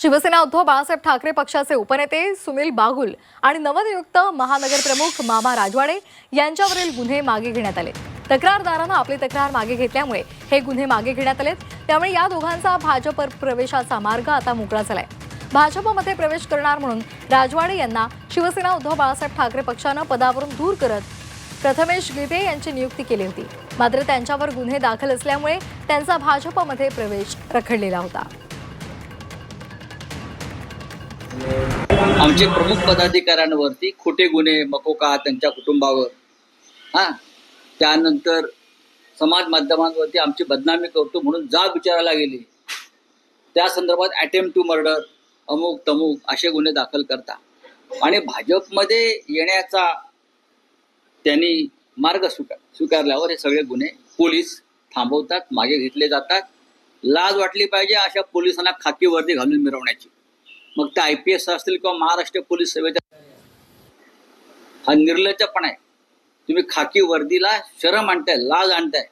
शिवसेना उद्धव बाळासाहेब ठाकरे पक्षाचे उपनेते सुनील बागुल आणि नवनियुक्त महानगरप्रमुख मामा राजवाडे यांच्यावरील गुन्हे मागे घेण्यात आले. तक्रारदारानं आपली तक्रार मागे घेतल्यामुळे हे गुन्हे मागे घेण्यात आलेत. त्यामुळे या दोघांचा भाजप प्रवेशाचा मार्ग आता मोकळा झालाय. भाजपमध्ये प्रवेश करणार म्हणून राजवाडे यांना शिवसेना उद्धव बाळासाहेब ठाकरे पक्षानं पदावरून दूर करत प्रथमेश गिते यांची नियुक्ती केली होती. मात्र त्यांच्यावर गुन्हे दाखल असल्यामुळे त्यांचा भाजपमध्ये प्रवेश रखडलेला होता. आमचे प्रमुख पदाधिकाऱ्यांवरती खोटे गुन्हे मकोका त्यांच्या कुटुंबावर. हा? त्यानंतर समाज माध्यमांवरती आमची बदनामी करतो म्हणून जाब विचारायला गेली. त्या संदर्भात अटेम्प्ट टू मर्डर अमुक तमुक असे गुन्हे दाखल करता. आणि भाजपमध्ये येण्याचा त्यांनी मार्ग स्वीकार स्वीकारल्यावर हे सगळे गुन्हे पोलीस थांबवतात मागे घेतले जातात. लाज वाटली पाहिजे अशा पोलिसांना खाकी वर्दी घालून मिरवण्याची. मग ते आय पी एस असतील किंवा महाराष्ट्र पोलीस सेवेच्या हा निर्लज्जपणा आहे. तुम्ही खाकी वर्दीला शरम आणताय लाज आणताय.